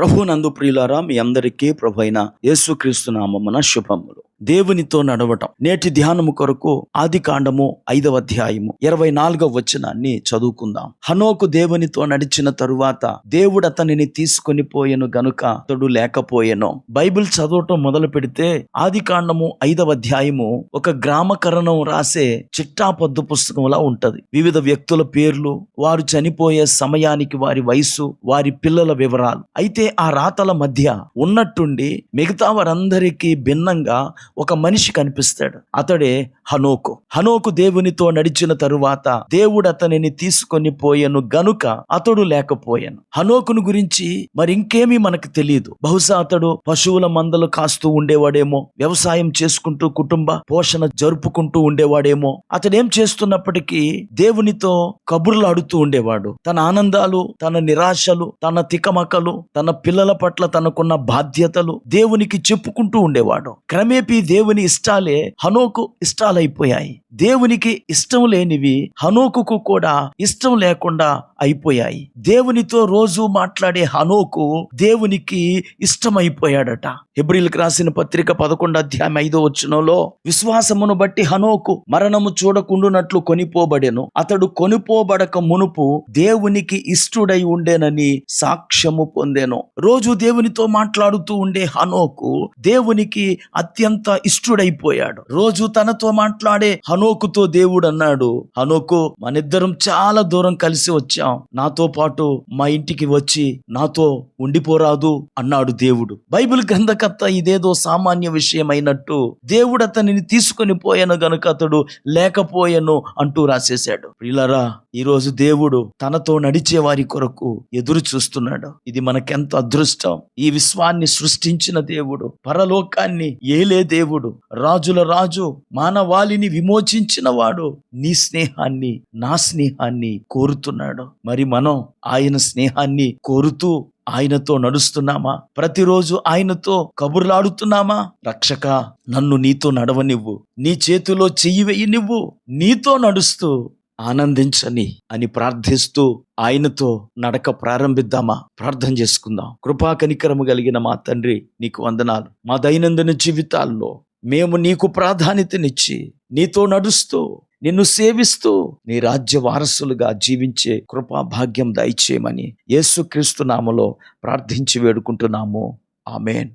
ప్రభు నందు ప్రియులారా మీ అందరికీ ప్రభు అయిన యేసుక్రీస్తు నామమున శుభములు. దేవునితో నడవటం. నేటి ధ్యానము కొరకు ఆది కాండము ఐదవ అధ్యాయము. ఇరవై నాలుగవ వచనాన్ని చదువుకుందాం. హనోకు దేవునితో నడిచిన తరువాత దేవుడు అతనిని తీసుకొని పోయెను గనుక అతడు లేకపోయెను. బైబిల్ చదవటం మొదలు పెడితే ఆది కాండము ఐదవ అధ్యాయము ఒక గ్రామకరణం రాసే చిట్టా పొద్దు పుస్తకంలా ఉంటది. వివిధ వ్యక్తుల పేర్లు వారు చనిపోయే సమయానికి వారి వయసు వారి పిల్లల వివరాలు. అయితే ఆ రాతల మధ్య ఉన్నట్టుండి మిగతా వారందరికీ భిన్నంగా ఒక మనిషి కనిపిస్తాడు. అతడే హనోకు. హనోకు దేవునితో నడిచిన తరువాత దేవుడు అతనిని తీసుకొని పోయెను గనుక అతడు లేకపోయాను. హనోకును గురించి మరి ఇంకేమీ మనకు తెలియదు బహుశా అతడు పశువుల మందలు కాస్తూ ఉండేవాడేమో వ్యవసాయం చేసుకుంటూ కుటుంబ పోషణ జరుపుకుంటూ ఉండేవాడేమో అతడేం చేస్తున్నప్పటికీ దేవునితో కబుర్లు ఆడుతూ ఉండేవాడు. తన ఆనందాలు తన నిరాశలు తన తికమకలు తన పిల్లల పట్ల తనకున్న బాధ్యతలు దేవునికి చెప్పుకుంటూ ఉండేవాడు. క్రమేపీ దేవుని ఇష్టాలే హనోకు ఇష్టాలైపోయాయి. దేవునికి ఇష్టం లేనివి హనోకుకు కూడా ఇష్టం లేకుండా అయిపోయాయి. దేవునితో రోజు మాట్లాడే హనోకు దేవునికి ఇష్టమైపోయాడట. హిబ్రిల్కి రాసిన పత్రిక పదకొండు అధ్యాయం ఐదో వచనంలో విశ్వాసమును బట్టి హనోకు మరణము చూడకుండునట్లు కొనిపోబడెను. అతడు కొనిపోబడక మునుపు దేవునికి ఇష్టుడై ఉండేనని సాక్ష్యము పొందెను. రోజు దేవునితో మాట్లాడుతూ ఉండే హనోకు దేవునికి అత్యంత ఇష్టుడైపోయాడు. రోజు తనతో మాట్లాడే హనోకుతో దేవుడు అన్నాడు హనోకు మనిద్దరం చాలా దూరం కలిసి వచ్చాం. నాతో పాటు మా ఇంటికి వచ్చి నాతో ఉండిపోరాదు అన్నాడు దేవుడు. బైబిల్ గ్రంథకర్త ఇదేదో సామాన్య విషయమైనట్టు దేవుడు అతనిని తీసుకొని పోయాను గనుక అతడు లేకపోయాను అంటూ రాసేశాడు. ప్రియులరా ఈ రోజు దేవుడు తనతో నడిచే వారి కొరకు ఎదురు చూస్తున్నాడు. ఇది మనకెంత అదృష్టం. ఈ విశ్వాన్ని సృష్టించిన దేవుడు పరలోకాన్ని ఏలే దేవుడు రాజుల రాజు మానవాళిని విమోచించిన వాడు నీ స్నేహాన్ని నా స్నేహాన్ని కోరుతున్నాడు. మరి మనం ఆయన స్నేహాన్ని కోరుతూ ఆయనతో నడుస్తున్నామా? ప్రతిరోజు ఆయనతో కబుర్లాడుతున్నామా? రక్షక నన్ను నీతో నడవనివ్వు. నీ చేతిలో చెయ్యి వెయ్యినివ్వు నీతో నడుస్తూ ఆనందించని అని ప్రార్థిస్తూ ఆయనతో నడక ప్రారంభిద్దామా? ప్రార్థన చేసుకుందాం. కృపా కనికరము కలిగిన మా తండ్రి నీకు వందనాలు. మా దైనందిన జీవితాల్లో మేము నీకు ప్రాధాన్యతనిచ్చి నీతో నడుస్తూ నిన్ను సేవిస్తూ నీ రాజ్య వారసులుగా జీవించే కృపా భాగ్యం దయచేయమని యేసుక్రీస్తు నామలో ప్రార్థించి వేడుకుంటున్నాము. ఆమెన్.